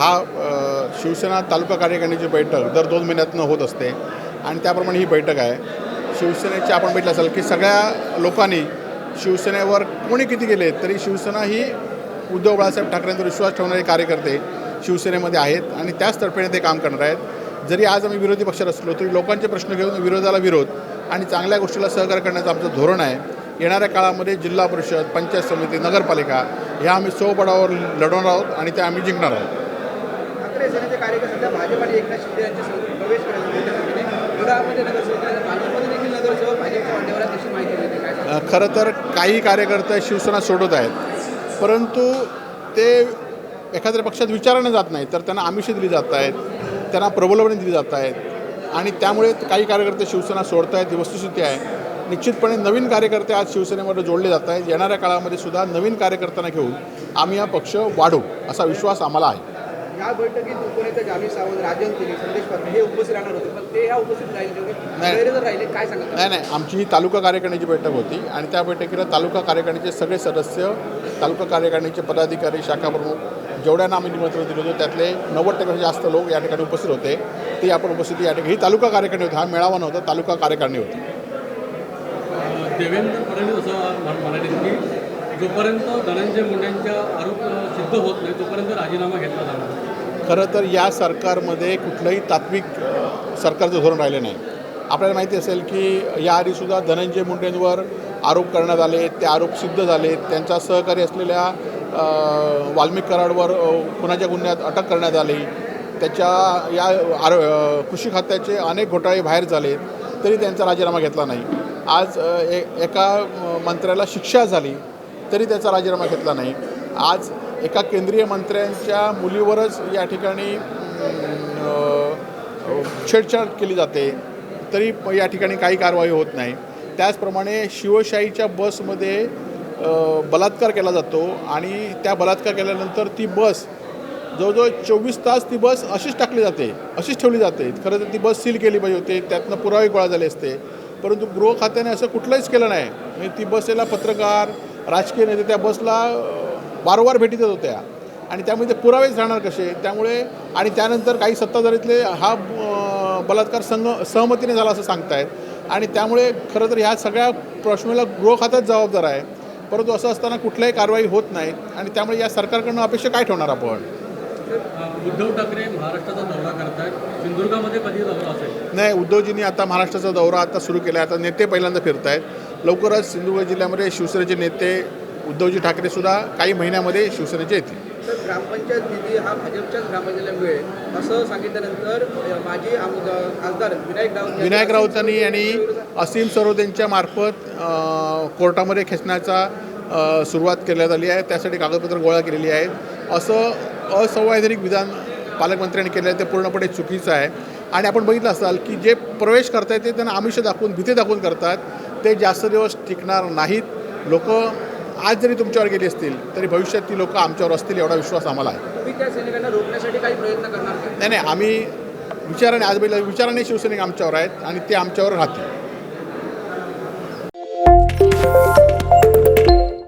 हा शिवसेना तालुका कार्यकारिणीची बैठक दर दोन महिन्यातनं होत असते आणि त्याप्रमाणे ही बैठक आहे. शिवसेनेची आपण बघितलं असेल की सगळ्या लोकांनी शिवसेनेवर कोणी किती गेले तरी शिवसेना ही उद्धव बाळासाहेब ठाकरेंवर विश्वास ठेवणारे कार्यकर्ते शिवसेनेमध्ये आहेत आणि त्याच तर्फेने ते काम करणार आहेत. जरी आज आम्ही विरोधी पक्षात असलो तरी लोकांचे प्रश्न घेऊन विरोधाला विरोध आणि चांगल्या गोष्टीला सहकार्य करण्याचं आमचं धोरण आहे. येणाऱ्या काळामध्ये जिल्हा परिषद पंचायत समिती नगरपालिका ह्या आम्ही सोबडावर लढवणार आहोत आणि त्या आम्ही जिंकणार आहोत. कार्यकर्ते सध्या भाजप आणि एकनाथ शिंदे यांच्या प्रवेश करायला नगरसेवक भाजपमध्ये देखील नगरसेवक भाजपच्या वाटेवर अशी माहिती खरं तर काही कार्यकर्ते शिवसेना सोडत आहेत. परंतु ते एखाद्या पक्षात विचाराने जात नाही तर त्यांना आमिषे दिली जात आहेत त्यांना प्रबोलवणे दिली जात आहेत. आणि त्यामुळे काही कार्यकर्ते शिवसेना सोडत आहेत ही वस्तुस्थिती आहे. निश्चितपणे नवीन कार्यकर्ते आज शिवसेनेमध्ये जोडले जात आहेत. येणाऱ्या काळामध्ये सुद्धा नवीन कार्यकर्त्यांना घेऊन आम्ही हा पक्ष वाढवू असा विश्वास आम्हाला आहे. या बैठकीत उपनेते जामी सावंत राजन संदेश पाटील हे उपस्थित राहणार होते. पण ते ह्या उपस्थित राहिले राहिले काय सांगाल नाही नाही. आमची ही तालुका कार्यकारिणीची बैठक होती आणि त्या बैठकीला तालुका कार्यकारिणीचे सगळे सदस्य तालुका कार्यकारिणीचे पदाधिकारी शाखा प्रमुख जेवढ्यांना आम्ही निमंत्रण दिलं होतं त्यातले नव्वद टक्के जास्त लोक या ठिकाणी उपस्थित होते. ते आपण उपस्थिती या ठिकाणी. ही तालुका कार्यकारिणी होती. हा मेळावा नव्हता तालुका कार्यकारिणी होती. देवेंद्र फडणवीस असं म्हण- म्हणाले की जोपर्यंत धनंजय मुंडेंच्या आरोप सिद्ध होत नाही तोपर्यंत राजीनामा घेतला जाणार खरं तर या सरकारमध्ये कुठलंही तात्विक सरकारचं धोरण राहिलं नाही. आपल्याला माहिती असेल की याआधीसुद्धा धनंजय मुंडेंवर आरोप करण्यात आले ते आरोप सिद्ध झाले. त्यांचा सहकारी असलेल्या वाल्मिक कराडवर कुणाच्या खुनाच्या गुन्ह्यात अटक करण्यात आली. त्याच्या या आरो कृषी खात्याचे अनेक घोटाळे बाहेर झाले. तरी त्यांचा राजीनामा घेतला नाही. आज ए एका मंत्र्याला शिक्षा झाली तरी त्याचा राजीनामा घेतला नाही. आज एका केंद्रीय मंत्र्यांच्या मुलीवरच या ठिकाणी छेडछाड केली जाते तरी प- या ठिकाणी काही कारवाई होत नाही. त्याचप्रमाणे शिवशाहीच्या बसमध्ये बलात्कार केला जातो आणि त्या बलात्कार केल्यानंतर ती बस जवळजवळ चोवीस तास ती बस अशीच टाकली जाते अशीच ठेवली जाते. खरं तर ती बस सील केली पाहिजे होती त्यातनं पुरावे गोळा झाले असते. परंतु गृह खात्याने असं कुठलंच केलं नाही. म्हणजे ती बसला पत्रकार राजकीय नेते त्या बसला वारंवार भेटी देत होत्या. आणि त्यामुळे ते पुरावेच राहणार कसे? त्यामुळे आणि त्यानंतर काही सत्ताधारीतले हा बलात्कार संघ सहमतीने झाला असं सांगतायत. आणि त्यामुळे खरं तर ह्या सगळ्या प्रश्नाला गृह जबाबदार आहे. परंतु असं असताना कुठल्याही कारवाई होत नाही. आणि त्यामुळे या सरकारकडनं अपेक्षा काय ठेवणार आपण? उद्धव ठाकरे महाराष्ट्राचा दौरा करतायत. सिंधुदुर्गामध्ये कधी दौरा असेल? नाही उद्धवजींनी आता महाराष्ट्राचा दौरा आता सुरू केला आहे आता नेते पहिल्यांदा फिरत आहेत लवकरच सिंधुदुर्ग जिल्ह्यामध्ये शिवसेनेचे नेते उद्धवजी ठाकरेसुद्धा काही महिन्यामध्ये शिवसेनेचे येतील. तर ग्रामपंचायत निधी हा भाजपच्याच ग्रामपंचायतीला मिळेल असं सांगितल्यानंतर माजी आमदार खासदार विनायक राऊत विनायक राऊतांनी असीम आणि असीम सरोदेंच्या मार्फत अ, कोर्टामध्ये खेचण्याचा सुरुवात करण्यात आली आहे. त्यासाठी कागदपत्र गोळा केलेली आहेत. असं असंवैधानिक विधान पालकमंत्र्यांनी केलं आहे ते पूर्णपणे चुकीचं आहे. आणि आपण बघितलं असाल की जे प्रवेश करतायत ते त्यांना आमिष दाखवून भीती दाखवून करतात. ते जास्त दिवस टिकणार नाहीत. लोक आज जरी तुमच्यावर गेली असतील तरी भविष्यात ती लोकं आमच्यावर असतील एवढा विश्वास आम्हाला आहे. नाही नाही आम्ही विचाराने आज बैल विचाराने शिवसैनिक आमच्यावर आहेत आणि ते आमच्यावर राहतील.